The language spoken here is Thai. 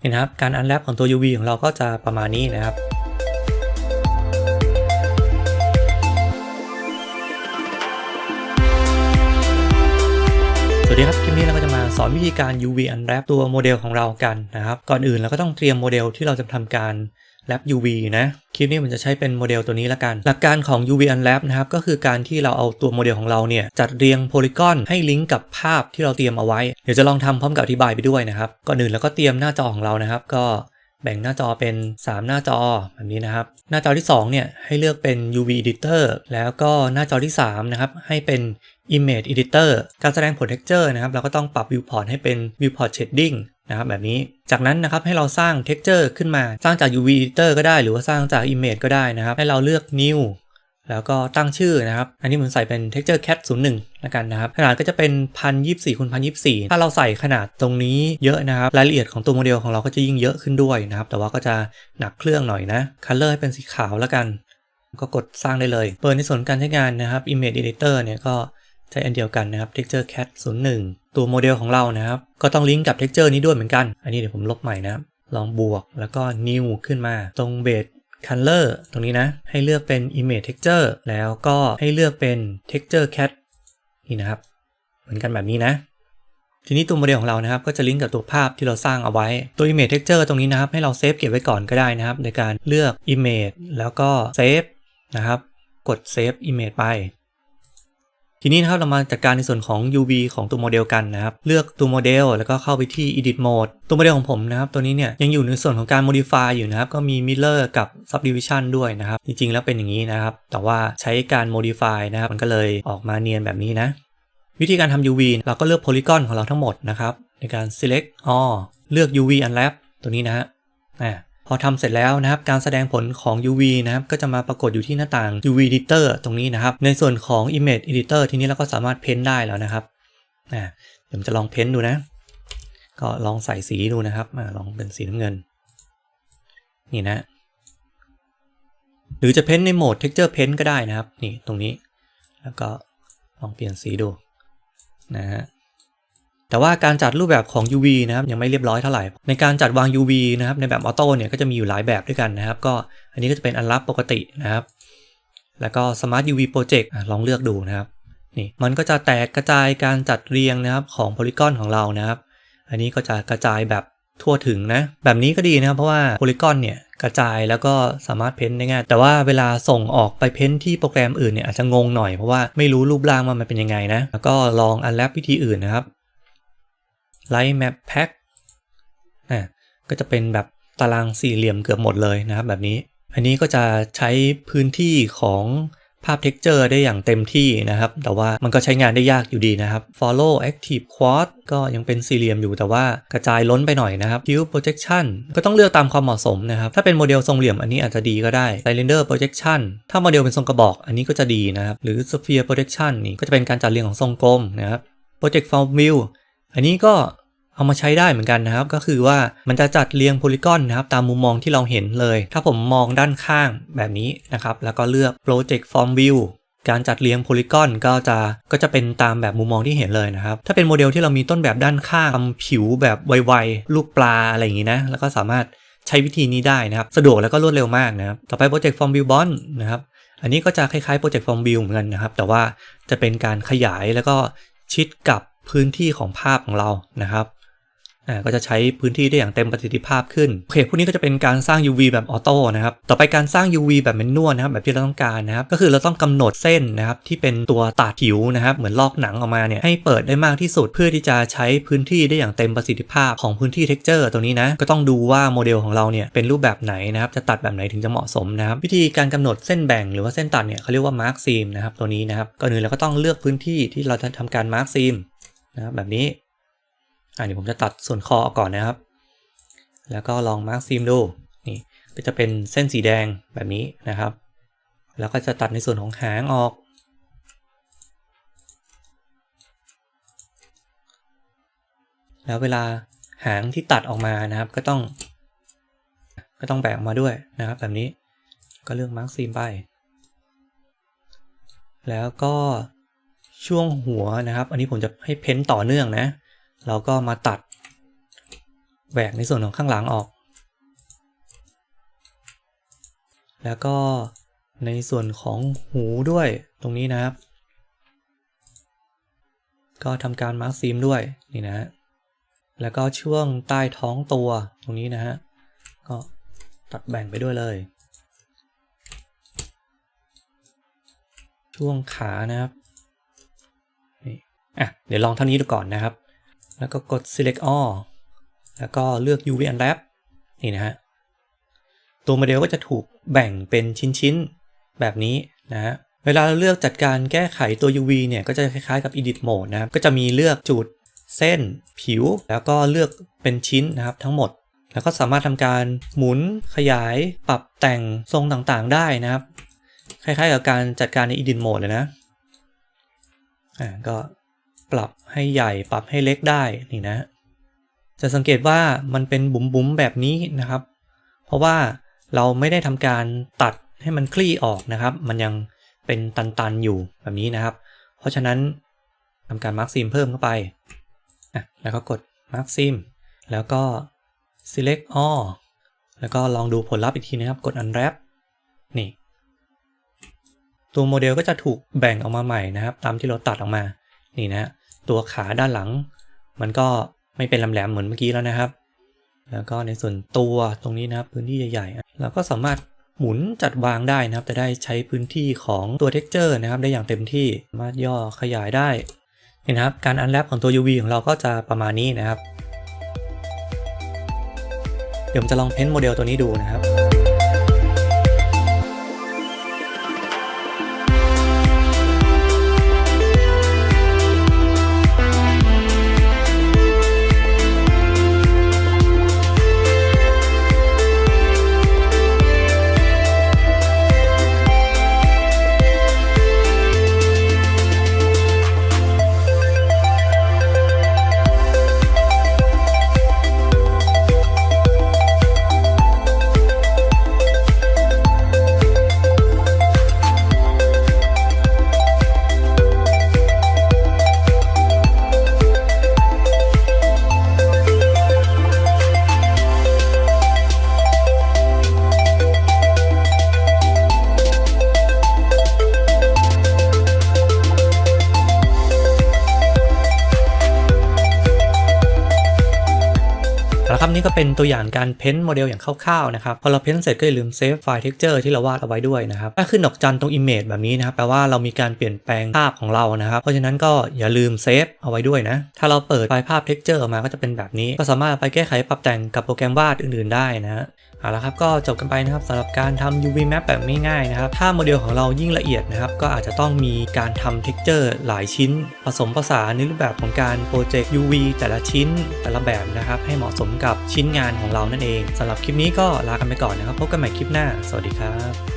นี่นะครับ การอันแรปของตัว UV ของเราก็จะประมาณนี้นะครับสวัสดีครับ คลิปนี้เราก็จะมาสอนวิธีการ UV Unwrap ตัวโมเดลของเรากันนะครับ ก่อนอื่นเราก็ต้องเตรียมโมเดลที่เราจะทำการ Wrap UV นะคลิปนี้มันจะใช้เป็นโมเดลตัวนี้ละกัน หลักการของ UV Unwrap นะครับก็คือการที่เราเอาตัวโมเดลของเราเนี่ยจัดเรียงโพลีกอนให้ลิงก์กับภาพที่เราเตรียมเอาไว้ เดี๋ยวจะลองทำพร้อมกับอธิบายไปด้วยนะครับก่อนอื่นเราก็เตรียมหน้าจอของเรานะครับ ก็แบ่งหน้าจอเป็น 3 หน้าจอแบบนี้นะครับ หน้าจอที่2เนี่ยให้เลือกเป็น UV Editor แล้วก็หน้าจอที่3นะครับให้เป็น Image Editor การแสดงผล Texture นะครับเราก็ต้องปรับ Viewport ให้เป็น Viewport Shading นะครับแบบนี้จากนั้นนะครับให้เราสร้าง Texture ขึ้นมาสร้างจาก UV Editor ก็ได้หรือว่าสร้างจาก Image ก็ได้นะครับ ให้เราเลือก New แล้วก็ตั้งชื่อนะครับ อันนี้ผมใส่เป็น texture cat 01แล้วกันนะครับ ขนาดก็จะเป็น 1024คูณ1024 ถ้าเราใส่ขนาดตรงนี้เยอะนะครับ รายละเอียดของตัวโมเดลของเราก็จะยิ่งเยอะขึ้นด้วยนะครับ แต่ว่าก็จะหนักเครื่องหน่อยนะ color ให้เป็นสีขาวแล้วกัน ก็กดสร้างได้เลยเปิดในส่วนการใช้งานนะครับ image editor เนี่ยก็ ใช้อันเดียวกันนะครับ texture cat 01 ตัวโมเดลของเรานะครับ ก็ต้องลิงก์กับ texture นี้ด้วยเหมือนกัน อันนี้เดี๋ยวผมลบใหม่นะครับ ลองบวกแล้วก็ new ขึ้นมา ตรงเบส color ตรงนี้นะ ให้เลือกเป็น image texture แล้วก็ให้เลือกเป็น texture cat นี่นะครับ เหมือนกันแบบนี้นะทีนี้ตัวโมเดลของเรานะครับก็จะลิงก์กับตัวภาพที่เราสร้างเอาไว้ ตัว image texture ตรงนี้นะครับ ให้เราเซฟเก็บไว้ก่อนก็ได้นะครับ ในการเลือก image แล้วก็ save นะครับ กด save image ไป ทีนี้นะครับเรามาจัดการในส่วนของ UV ของตัวโมเดลกันนะครับ เลือกตัวโมเดลแล้วก็เข้าไปที่ edit mode ตัวโมเดลของผมนะครับ ตัวนี้เนี่ยยังอยู่ในส่วนของการ modify อยู่นะครับ ก็มี mirror กับ subdivision ด้วยนะครับ จริงๆแล้วเป็นอย่างนี้นะครับ แต่ว่าใช้การ modify นะครับ มันก็เลยออกมาเนียนแบบนี้นะ วิธีการทำ UV เราก็เลือก polygon ของเราทั้งหมดนะครับ ในการ select all เลือก UV unwrap ตัวนี้นะฮะอ่ พอทำเสร็จแล้วนะครับการแสดงผลของ UV นะครับก็จะมาปรากฏอยู่ที่หน้าต่าง UV editor ตรงนี้นะครับ ในส่วนของ image editor ทีนี้เราก็สามารถเพ้นได้แล้วนะครับอ่าเดี๋ยวผมจะลองเพ้นดูนะ ก็ลองใส่สีดูนะครับอ่าลองเป็นสีน้ำเงิน นี่นะ หรือจะเพ้นในโหมด texture paint ก็ได้นะครับ นี่ตรงนี้ แล้วก็ลองเปลี่ยนสีดูนะฮะ แต่ว่าการจัดรูปแบบของ UV นะครับยังไม่เรียบร้อยเท่าไหร่ ในการจัดวาง UV นะครับในแบบออโต้เนี่ยก็จะมีอยู่หลายแบบด้วยกันนะครับ ก็อันนี้ก็จะเป็นอันรับปกตินะครับ แล้วก็ Smart UV Project ลองเลือกดูนะครับนี่มันก็จะแตกกระจายการจัดเรียงนะครับของโพลีกอนของเรานะครับ อันนี้ก็จะกระจายแบบทั่วถึงนะ แบบนี้ก็ดีนะครับเพราะว่าโพลีกอนเนี่ยกระจายแล้วก็สามารถเพ้นได้ง่าย แต่ว่าเวลาส่งออกไปเพ้นที่โปรแกรมอื่นเนี่ยอาจจะงงหน่อยเพราะว่าไม่รู้รูปร่างว่ามันเป็นยังไงนะแล้วก็ลองอันแรปวิธีอื่นนะครับ Light Map Pack อะก็จะเป็นแบบตารางสี่เหลี่ยมเกือบหมดเลยนะครับแบบนี้ อันนี้ก็จะใช้พื้นที่ของภาพ texture ได้อย่างเต็มที่นะครับ แต่ว่ามันก็ใช้งานได้ยากอยู่ดีนะครับ follow active quad ก็ยังเป็นสี่เหลี่ยมอยู่แต่ว่ากระจายล้นไปหน่อยนะครับ hue projection ก็ต้องเลือกตามความเหมาะสมนะครับ ถ้าเป็นโมเดลทรงเหลี่ยมอันนี้อาจจะดีก็ได้ cylinder projection ถ้าโมเดลเป็นทรงกระบอก อันนี้ก็จะดีนะครับ หรือ sphere projection นี่ก็จะเป็นการจัดเรียงของทรงกลมนะครับ project from view อันนี้ก็เอามาใช้ได้เหมือนกันนะครับ ก็คือว่ามันจะจัดเรียงโพลีกอนนะครับตามมุมมองที่เราเห็นเลย ถ้าผมมองด้านข้างแบบนี้นะครับ แล้วก็เลือก project from view การจัดเรียงโพลีกอนก็จะก็จะเป็นตามแบบมุมมองที่เห็นเลยนะครับ ถ้าเป็นโมเดลที่เรามีต้นแบบด้านข้างทำผิวแบบไวๆลูกปลาอะไรอย่างนี้นะ แล้วก็สามารถใช้วิธีนี้ได้นะครับ สะดวกแล้วก็รวดเร็วมากนะครับ ต่อไป project from view bond นะครับ อันนี้ก็จะคล้ายๆ project from view เหมือนกันนะครับ แต่ว่าจะเป็นการขยายแล้วก็ชิดกับ พื้นที่ของภาพของเรานะครับก็จะใช้พื้นที่ได้อย่างเต็มประสิทธิภาพขึ้นโอเคพวกนี้ก็จะเป็นการสร้าง UV แบบออโต้นะครับ ต่อไปการสร้าง UV แบบแมนนวลนะครับ แบบที่เราต้องการนะครับ ก็คือเราต้องกำหนดเส้นนะครับที่เป็นตัวตัดผิวนะครับ เหมือนลอกหนังออกมาเนี่ยให้เปิดได้มากที่สุดเพื่อที่จะใช้พื้นที่ได้อย่างเต็มประสิทธิภาพของพื้นที่ texture ตัวนี้นะ ก็ต้องดูว่าโมเดลของเราเนี่ยเป็นรูปแบบไหนนะครับ จะตัดแบบไหนถึงจะเหมาะสมนะครับ วิธีการกำหนดเส้นแบ่งหรือว่าเส้นตัดเนี่ยเขาเรียกว่า mark seam นะครับตัวนี้นะครับก่อนอื่นเราก็ต้องเลือกพื้นที่ที่เราจะทำการ mark seam นะครับแบบนี้อ่าเดี๋ยวผมจะตัดส่วนคอออกก่อนนะครับ แล้วก็ลองมาร์คซีมดูนี่ก็จะเป็นเส้นสีแดงแบบนี้นะครับ แล้วก็จะตัดในส่วนของหางออก แล้วเวลาหางที่ตัดออกมานะครับ ก็ต้อง ก็ต้องแบ่งออกมาด้วยนะครับ แบบนี้ก็เลือกมาร์คซีมไป แล้วก็ ช่วงหัวนะครับ อันนี้ผมจะให้เพ้นต่อเนื่องนะ เราก็มาตัดแหวกในส่วนของข้างหลังออก แล้วก็ในส่วนของหูด้วยตรงนี้นะครับ ก็ทำการมาร์คซีมด้วยนี่นะฮะแล้วก็ช่วงใต้ท้องตัวตรงนี้นะฮะ ก็ตัดแบ่งไปด้วยเลย ช่วงขานะครับ อะเดี๋ยวลองเท่านี้ดูก่อนนะครับ แล้วก็กด select all แล้วก็เลือก UV unwrap นี่นะฮะ ตัวโมเดลก็จะถูกแบ่งเป็นชิ้นๆ แบบนี้นะฮะ เวลาเราเลือกจัดการแก้ไขตัว UV เนี่ย ก็จะคล้ายๆกับ edit mode นะครับ ก็จะมีเลือกจุดเส้น ผิว แล้วก็เลือกเป็นชิ้นนะครับทั้งหมด แล้วก็สามารถทำการหมุนขยายปรับแต่งทรงต่างๆ ได้นะครับ คล้ายๆกับการจัดการใน edit mode เลยนะ อ่า ก็ ปรับให้ใหญ่ปรับให้เล็กได้นี่นะ จะสังเกตว่ามันเป็นบุ๋มๆแบบนี้นะครับ เพราะว่าเราไม่ได้ทำการตัดให้มันคลี่ออกนะครับ มันยังเป็นตันๆอยู่แบบนี้นะครับ เพราะฉะนั้นทำการมาร์คซีมเพิ่มเข้าไปแล้วก็กดมาร์คซีมแล้วก็ select all แล้วก็ลองดูผลลัพธ์อีกทีนะครับ กด unwrap นี่ ตัวโมเดลก็จะถูกแบ่งออกมาใหม่นะครับ ตามที่เราตัดออกมา นี่นะ ตัวขาด้านหลัง มันก็ไม่เป็นลำแหลมเหมือนเมื่อกี้แล้วนะครับ แล้วก็ในส่วนตัวตรงนี้นะครับพื้นที่ใหญ่ๆเราก็สามารถหมุนจัดวางได้นะครับ จะได้ใช้พื้นที่ของตัว texture นะครับ ได้อย่างเต็มที่สามารถย่อขยายได้นี่นะครับ การอันแรปของตัว UV ของเราก็จะประมาณนี้นะครับ เดี๋ยวผมจะลองเพ้นท์โมเดลตัวนี้ดูนะครับ ก็เป็นตัวอย่างการเพ้นต์โมเดลอย่างคร่าวๆนะครับพอเราเพ้นต์เสร็จก็อย่าลืมเซฟไฟล์เท็กเจอร์ที่เราวาดเอาไว้ด้วยนะครับถ้าขึ้นดอกจันตรง image แบบนี้นะครับแปลว่าเรามีการเปลี่ยนแปลงภาพของเรานะครับ เพราะฉะนั้นก็อย่าลืมเซฟเอาไว้ด้วยนะถ้าเราเปิดไฟล์ภาพเท็กเจอร์ออกมาก็จะเป็นแบบนี้ ก็สามารถไปแก้ไขปรับแต่งกับโปรแกรมวาดอื่นๆได้นะฮะเอาละครับก็จบกันไปนะครับสำหรับการทำ UV map แบบง่ายๆนะครับ ถ้าโมเดลของเรายิ่งละเอียดนะครับ ก็อาจจะต้องมีการทำ texture หลายชิ้น ผสมผสานในรูปแบบของการโปรเจกต์ UV แต่ละชิ้นแต่ละแบบนะครับ ให้เหมาะสมกับชิ้นงานของเรานั่นเองสำหรับคลิปนี้ก็ลากันไปก่อนนะครับ พบกันใหม่คลิปหน้า สวัสดีครับ